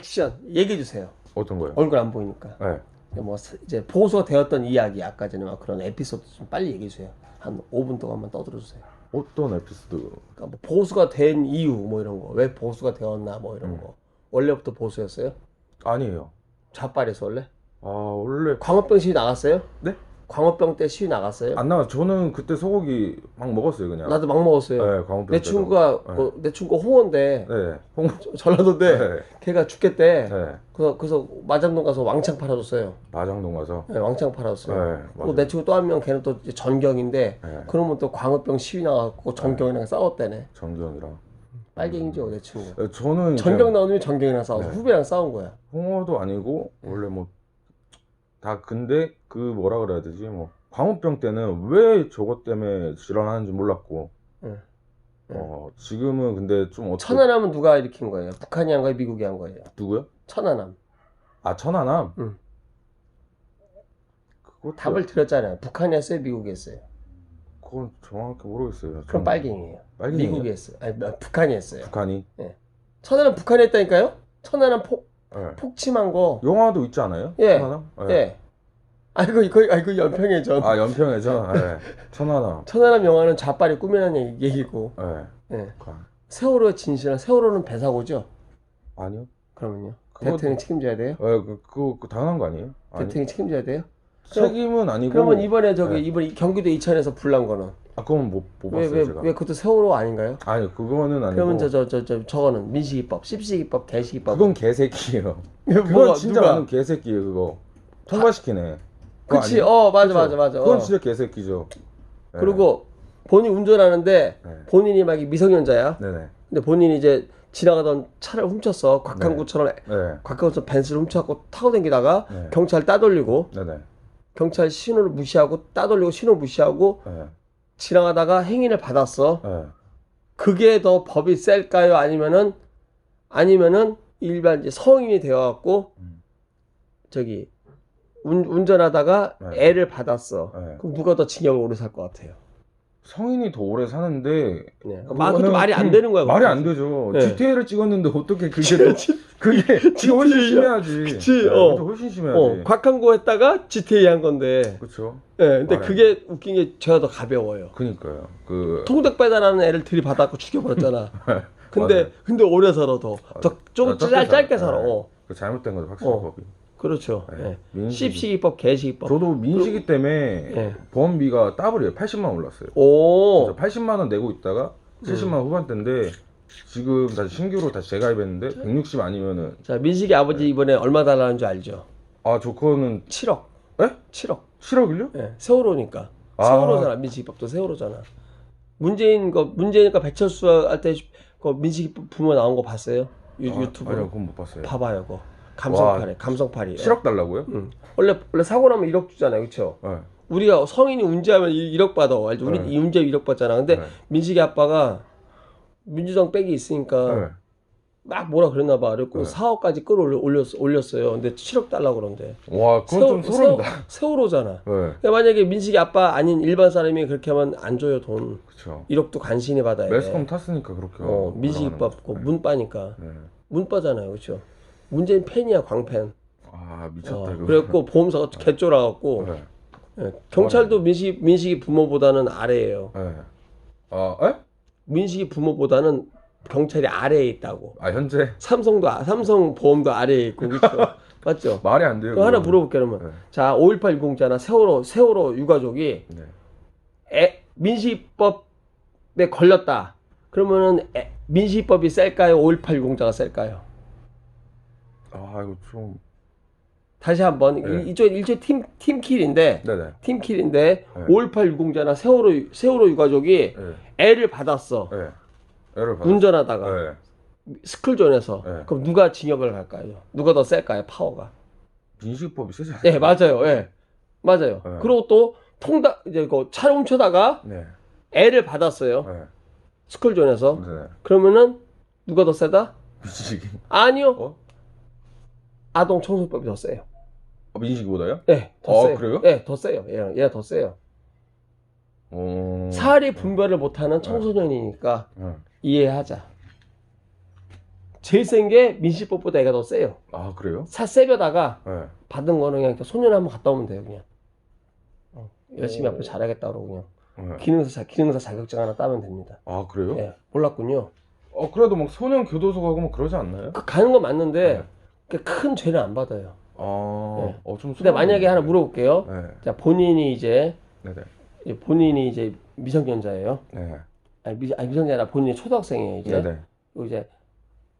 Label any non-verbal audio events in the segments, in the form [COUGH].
액션 얘기해 주세요. 어떤 거요? 얼굴 안 보이니까. 네. 뭐 사- 이제 보고서가 되었던 이야기 아까 전에 막 그런 에피소드 좀 빨리 얘기해 주세요. 한 5분 동안만 떠들어 주세요. 어떤 에피소드? 그러니까 뭐 보수가 된 이유 뭐 이런 거. 왜 보수가 되었나 뭐 이런 음. 거. 원래부터 보수였어요? 아니에요. 좌빨에서 원래? 아 원래 광우병 시위 나갔어요? 네? 광우병 때 시위 나갔어요? 안 나가. 저는 그때 소고기 막 먹었어요 그냥. 나도 막 먹었어요. 네, 광우병 내 때도. 친구가 네. 그, 내 친구 홍원데 네. 홍. 전라도인데 네. 걔가 죽겠대. 네. 그래서 그래서 마장동 가서 왕창 팔아줬어요. 마장동 가서. 네, 왕창 팔아줬어요. 네. 그리고 내 친구 또 한 명 걔는 또 이제 전경인데 네. 그러면 또 광우병 시위 나갖고 전경이랑 싸웠대네. 정경이랑. 빨갱이죠 내 친구. 네, 저는 전경 나오는 전경이랑 싸워서 네. 후배랑 싸운 거야. 홍어도 아니고 원래 뭐 다 근데 그 뭐라 그래야 되지 뭐 광우병 때는 왜 저것 때문에 질환하는지 몰랐고 응. 어 지금은 근데 좀 어떻게 천안함은 누가 일으킨 거예요? 북한이 한 거예요? 미국이 한 거예요? 누구요? 천안함. 아 천안함. 응. 그거 답을 드렸잖아요. 북한이 했어요? 미국이 했어요? 그건 정확히 모르겠어요. 그럼 저는. 빨갱이에요. 빨갱이에요? 미국이 했어요. 아니 뭐, 북한이 했어요. 북한이. 천안함 북한이 했다니까요? 천안함 폭 예. 폭침한 거. 영화도 있지 않아요? 예. 천안함? 예. 아이고 이거 아이고 연평해 전. 아 연평해죠. 예. [LAUGHS] 천안함. 천안함 영화는 좌빨이 꾸며낸 얘기- 얘기 고. 예. 예. 가- 세월호의 진실은 세월호는 배사고죠. 아니요. 그러면요. 그거- 대통령 책임져야 돼요? 예, 그, 그거 그 당연한 거 아니에요? 아니, 대통령 책임져야 돼요? 책임은 아니고. 그러면 이번에 저기 네. 이번 경기도 이천에서 불난 거는 아 그건 못, 못왜 봤어요 왜 제가. 왜 그것도 세월호 아닌가요? 아니 그거는 아니고. 그러면 저 저 저 저 저거는 민식이법, 씹시기법, 개시기법. 그건 개새끼예요. [LAUGHS] 그건 뭐가, 진짜 누가? 나는 개새끼예요 그거. 통과시키네. 그거 그치, 아니에요? 어 맞아? 맞아 맞아. 그건 어. 진짜 개새끼죠. 네. 그리고 본인 운전하는데 네. 본인이 막 미성년자야. 네네. 근데 본인이 이제 지나가던 차를 훔쳤어. 곽한구처럼 네. 곽한구처럼 벤츠를 훔쳐갖고 타고 다니다가 네. 경찰 따돌리고 네네. 경찰 신호를 무시하고 따돌리고 신호 무시하고 네. 지나가다가 행인을 받았어. 네. 그게 더 법이 셀까요? 아니면은 아니면은 일반 이제 성인이 되어갖고 음. 저기 운, 운전하다가 네. 애를 받았어. 네. 그럼 누가 더 징역을 오래 살 것 같아요? 성인이 더 오래 사는데. 네. 말 그것도 말이 안 그- 되는 거야. 말이. 안 되죠. 네. GTA를 찍었는데 어떻게 그게 [LAUGHS] 또 그게 그게 훨씬. 심해야지. 그치, 네, 어. 훨씬 심해야지. 어, 곽한고 했다가 GTA 한 건데. 그렇죠. 예, 근데 말해. 그게 웃긴 게 죄가 더 가벼워요. 그니까요. 그 통닭 배달하는 애를 들이받았고 죽여버렸잖아. [LAUGHS] 근데 맞아요. 근데 오래 살아 더. 더좀 아, 짧게 짧, 짧게 살아. 네. 어. 그 잘못된 거죠 확실히 어. 법이. 그렇죠. 네. 예. 민식이. 씹시기법, 개시기법. 저도 민식이 때문에 예. 보험비가 더블이에요. 80만 원 올랐어요. 오. 그래서 80만 원 내고 있다가 70만 원 후반대인데 지금 다시 신규로 다시 재가입했는데 160 아니면은 자, 민식이 아버지 이번에 얼마 달라는 줄 알죠? 아 저 그거는 7억. 에? 7억. 7억일요? 예. 세월호니까. 아. 세월호잖아. 민식이법도 세월호잖아. 문재인 거 문재인과 배철수 할때 그 민식이 부모 나온 거 봤어요? 유, 아, 유튜브로. 아니요 그건 못 봤어요. 봐봐요, 그거. 감성팔이. 감성팔이. 7억 달라고요? 응. 원래 원래 사고 나면 1억 주잖아요. 그렇죠? 네. 우리가 성인이 운전하면 1억 받아. 알죠? 우리 네. 이 운전 1억 받잖아. 근데 네. 민식이 아빠가 민주당 백이 있으니까 네. 막 뭐라 그랬나 봐. 그랬고 네. 4억까지 끌어올렸 올렸어요. 근데 7억 달라고 그러는데. 와 그건 좀 소름이다. 세월, 호잖아 네. 그러니까 만약에 민식이 아빠 아닌 일반 사람이 그렇게 하면 안 줘요 돈. 그렇죠. 1억도 간신히 받아야 돼. 매스컴 탔으니까 그렇게. 어, 민식이 받고 거죠. 문빠니까. 네. 문빠잖아요. 그렇죠? 문재인 팬이야, 광팬. 아 미쳤다 어. 그래갖고 [LAUGHS] 보험사가 개쫄아갖고 네. 예, 경찰도 민식, 민식이 부모보다는 아래예요. 네. 아, 에? 민식이 부모보다는 경찰이 아래에 있다고. 아 현재 삼성도 아- 삼성 보험도 아래에 있고 그렇죠. [LAUGHS] 맞죠? 말이 안 돼요. 그럼 하나 그거는. 물어볼게 그러면. 네. 자, 5.18 유공자나 세월호 세월호 유가족이 네. 애, 민식법에 걸렸다. 그러면은 애, 민식법이 셀까요? 5.18 유공자가 셀까요? 아 이거 좀. 다시 한번 네. 이- 이쪽 일종 팀 팀킬인데 네네. 팀킬인데 네. 5.18 유공자나 세월호 유- 세월호 유가족이 네. 애를 받았어. 네. 운전하다가 네. 스쿨존에서 네. 그럼 누가 징역을 갈까요? 누가 더 셀까요? 파워가? 민식법이 세지 않아요? 네 맞아요. 예 맞아요. 네. 그리고 또 통닭 이제 그 차를 훔쳐다가 네. 애를 받았어요. 네. 스쿨존에서 네. 그러면은 누가 더 세다? 민식이. 아니요. 어? 아동 청소법이 더 세요. 아, 민식이보다요? 예, 더 어, 세요. 그래요? 예, 더 세요. 얘, 얘가 더 세요. 어. 사리 분별을 못하는 청소년이니까 네. 이해하자. 제일 센 게 민식법보다 애가 더 세요. 아 그래요? 사 세벼다가 네. 받은 거는 그냥 소년 한번 갔다 오면 돼요, 그냥. 어, 열심히 오. 앞으로 잘하겠다 그러고 그냥 네. 기능사 자- 기능사 자격증 하나 따면 됩니다. 아 그래요? 예, 몰랐군요. 어 그래도 막 소년 교도소 가고 뭐 그러지 않나요? 그 가는 건 맞는데 네. 그큰 죄는 안 받아요. 아, 네. 어, 좀 근데 만약에 하나 물어볼게요. 네, 자, 본인이 이제 네, 네, 이제 본인이 이제 미성년자예요. 네, 아니, 미, 아니 미성년자 아니라 본인이 초등학생이에요. 이제 네, 네, 그리고 이제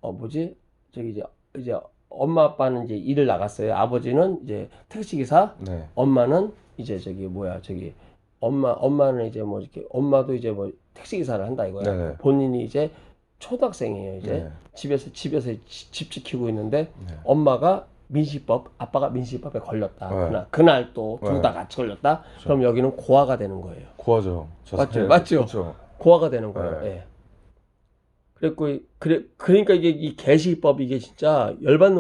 어 뭐지 저기 이제 이제 엄마 아빠는 이제 일을 나갔어요. 아버지는 이제 택시 기사, 네, 엄마는 이제 저기 뭐야 저기 엄마 엄마는 이제 뭐 이렇게 엄마도 이제 뭐 택시 기사를 한다 이거야. 네네. 본인이 이제 초등학생이에요. 이제 네, 집에서 집에서 지- 집 지키고 있는데 네. 엄마가 민식법, 아빠가 민식법에 걸렸다. 네. 그날 그날 또둘 네. 다 같이 걸렸다. 그럼 여기는 고아가 되는 거예요. 고하죠. 맞죠? 맞죠? 그렇죠. 고아가 되는 거예요. 네. 예. 그랬고 그래 그러니까 이게 이 개시법 이게 진짜 열받는